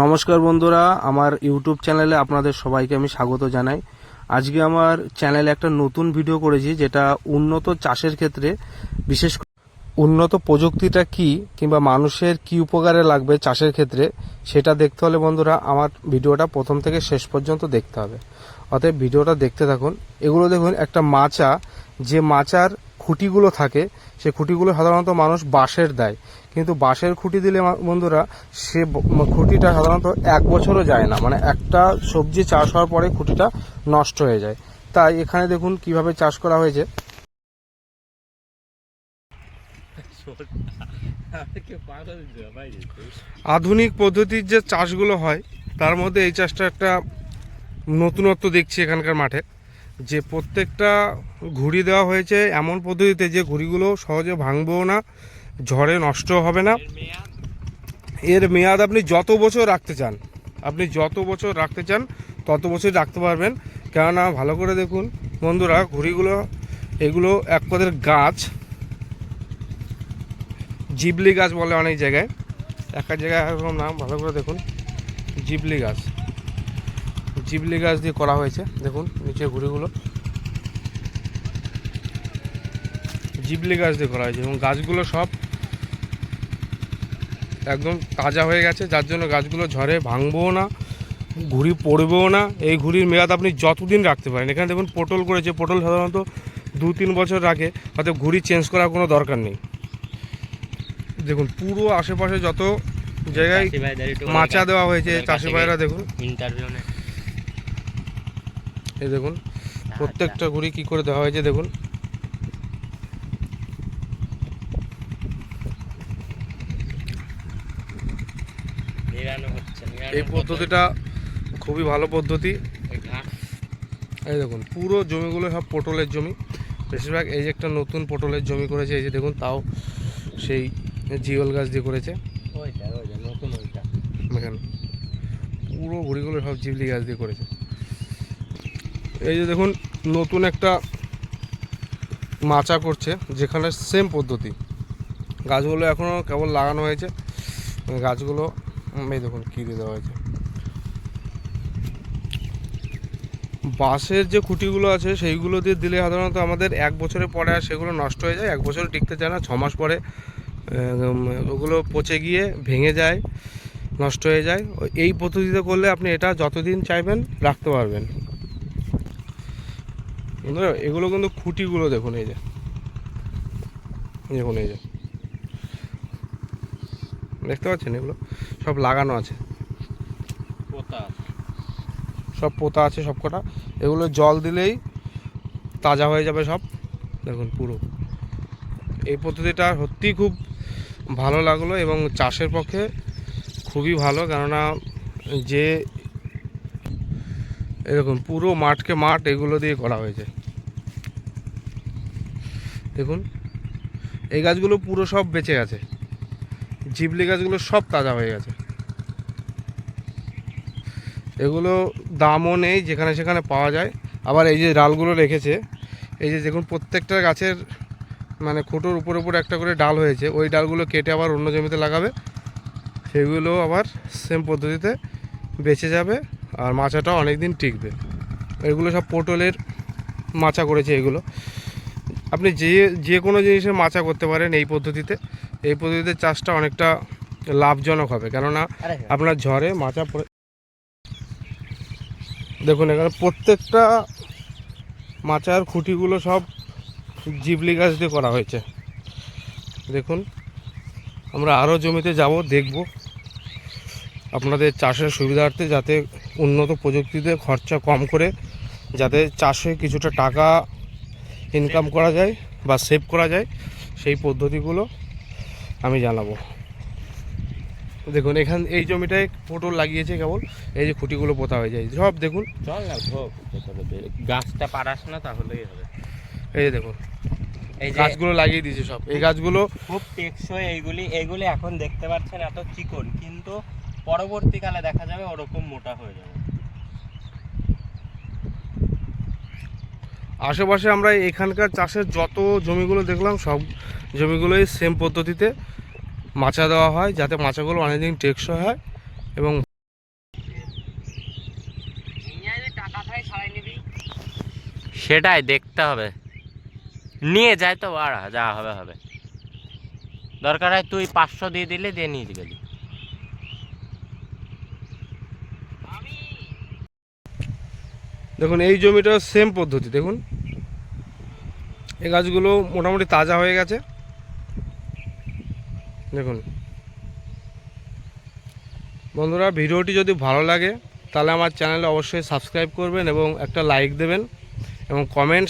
নমস্কার বন্ধুরা, আমার ইউটিউব চ্যানেলে আপনাদের সবাইকে আমি স্বাগত জানাই। আজকে আমার চ্যানেলে একটা নতুন ভিডিও করেছি, যেটা উন্নত চাষের ক্ষেত্রে বিশেষ উন্নত প্রযুক্তিটা কি কিংবা মানুষের কি উপকারে লাগবে চাষের ক্ষেত্রে, সেটা দেখতে হলে বন্ধুরা আমার ভিডিওটা প্রথম থেকে শেষ পর্যন্ত দেখতে হবে। অতএব ভিডিওটা দেখতে থাকুন। এগুলো দেখুন, একটা মাচা। যে মাচার খুঁটিগুলো থাকে, সে খুঁটিগুলো সাধারণত মানুষ বাঁশের দেয়। কিন্তু বাঁশের খুঁটি দিলে বন্ধুরা, সে খুঁটিটা সাধারণত এক বছরও যায় না। মানে একটা সবজি চাষ হওয়ার পরে খুঁটিটা নষ্ট হয়ে যায়। তাই এখানে দেখুন কীভাবে চাষ করা হয়েছে। আধুনিক পদ্ধতির যে চাষগুলো হয়, তার মধ্যে এই চাষটা একটা নতুনত্ব দেখছি এখানকার মাঠে। যে প্রত্যেকটা ঘুড়ি দেওয়া হয়েছে এমন পদ্ধতিতে যে ঘুড়িগুলো সহজে ভাঙবেও না ঝড়ে নষ্ট হবে না। এর মেয়াদ? আপনি যত বছর রাখতে চান আপনি যত বছর রাখতে চান তত বছর রাখতে পারবেন। কেননা ভালো করে দেখুন বন্ধুরা ঘুড়িগুলো এগুলো এক পদের গাছ। জিবলি গাছ বলে অনেক জায়গায়। এক এক জায়গায় এরকম নাম ভালো করে দেখুন। জিবলি গাছ। জিবলি গাছ দিয়ে করা হয়েছে। দেখুন নিচে ঘুড়িগুলো। জিবলি গাছ দিয়ে করা হয়েছে এবং গাছগুলো সব একদম তাজা হয়ে গেছে। যার জন্য গাছগুলো ঝড়ে ভাঙবও না ঘুড়ি পড়বেও না। এই ঘুড়ির মেয়াদ আপনি যতদিন রাখতে পারেন। এখানে দেখুন পটল করেছে। পটল সাধারণত দু তিন বছর রাখে। অর্থাৎ ঘুড়ি চেঞ্জ করার কোনো দরকার নেই। দেখুন পুরো আশেপাশে যত জায়গায় মাচা দেওয়া হয়েছে চাষি ভাইরা দেখুন। ইন্টারভিউ এই দেখুন প্রত্যেকটা ঘুড়ি কি করে দেওয়া হয়েছে দেখুন। এই পদ্ধতিটা খুবই ভালো পদ্ধতি। এই দেখুন পুরো জমিগুলো সব পটলের জমি। বেশিরভাগ এই যে একটা নতুন পটলের জমি করেছে এই যে দেখুন তাও সেই জিওল গাছ দিয়ে করেছে। পুরো ঘুড়িগুলো সব জিবলি গাছ দিয়ে করেছে। এই যে দেখুন, নতুন একটা মাচা করছে, যেখানে সেম পদ্ধতি। গাছগুলো এখনও কেবল লাগানো হয়েছে। গাছগুলো এই দেখুন কী দিয়ে দেওয়া হয়েছে। বাঁশের যে খুঁটিগুলো আছে, সেইগুলো দিয়ে দিলে সাধারণত আমাদের এক বছরের পরে আর সেগুলো নষ্ট হয়ে যায়। এক বছর টিকতে চায় না, ছ মাস পরে ওগুলো পচে গিয়ে ভেঙে যায়, নষ্ট হয়ে যায়। এই পদ্ধতিতে করলে আপনি এটা যতদিন চাইবেন, রাখতে পারবেন। বন্ধুরা এগুলো কিন্তু খুঁটিগুলো দেখুন এই যে। দেখুন এই যে। দেখতে পাচ্ছেন এগুলো? সব লাগানো আছে। পোতা সব পোতা আছে সব কটা। এগুলো জল দিলেই তাজা হয়ে যাবে সব। দেখুন পুরো। এই পদ্ধতিটা সত্যিই খুব ভালো লাগল এবং চাষের পক্ষে খুবই ভালো কেননা যে এরকম পুরো মাঠকে মাঠ এগুলো দিয়ে করা হয়েছে। দেখুন, এই গাছগুলো পুরো সব বেঁচে গেছে। জিবলি গাছগুলো সব তাজা হয়ে গেছে। এগুলো দামও নেই, যেখানে সেখানে পাওয়া যায়। আবার এই যে ডালগুলো রেখেছে, এই যে দেখুন, প্রত্যেকটা গাছের মানে খুঁটোর উপর উপর একটা করে ডাল হয়েছে। ওই ডালগুলো কেটে আবার অন্য জমিতে লাগাবে। সেগুলো আবার সেম পদ্ধতিতে বেঁচে যাবে। আর মাচাটাও অনেক দিন টিকবে। এগুলো সব পটলের মাচা করেছে এগুলো। আপনি যে যে কোনো জিনিসের মাচা করতে পারেন এই পদ্ধতিতে। এই পদ্ধতিতে চাষটা অনেকটা লাভজনক হবে। কেননা আপনার ঝড়ে মাচা পড়ে দেখুন এখানে প্রত্যেকটা মাচার খুঁটিগুলো সব জিবলি গাছ দিয়ে করা হয়েছে। দেখুন আমরা আরও জমিতে যাব দেখব। আপনাদের চাষের সুবিধার্থে যাতে উন্নত প্রযুক্তিতে খরচা কম করে যাতে চাষে কিছুটা টাকা ইনকাম করা যায় বা সেভ করা যায় সেই পদ্ধতিগুলো আমি জানাব। দেখুন এখান এই জমিটায় পটল লাগিয়েছে কেবল এই যে খুঁটিগুলো পোতা হয়ে যায়। সব দেখুন। চল না। গাছটা পারাস না তাহলেই হবে। এই যে দেখুন এই গাছগুলো লাগিয়ে দিয়েছে সব। এই গাছগুলো খুব টেকসই এইগুলি এইগুলি এখন দেখতে পাচ্ছেন এত চিকন কিন্তু পরবর্তীকালে দেখা যাবে ওরকম মোটা হয়ে যাবে। আশেপাশে আমরা এখানকার চাষের যত জমিগুলো দেখলাম সব জমিগুলোই সেম পদ্ধতিতে মাচা দেওয়া হয় যাতে মাচাগুলো অনেকদিন টেকসই হয় এবং সেটাই দেখতে হবে। নিয়ে যায় তো আর যা হবে হবে। দরকার হয় তুই পাঁচশো দিয়ে দিলে দিয়ে নিয়ে গেলি দেখুন, এই জমিটা সেম পদ্ধতি, দেখুন। এই গাছগুলো মোটামুটি তাজা হয়ে গেছে। দেখুন। বন্ধুরা, ভিডিওটি যদি ভালো লাগে, তাহলে আমার চ্যানেলে অবশ্যই সাবস্ক্রাইব করবেন এবং একটা লাইক দেবেন এবং কমেন্ট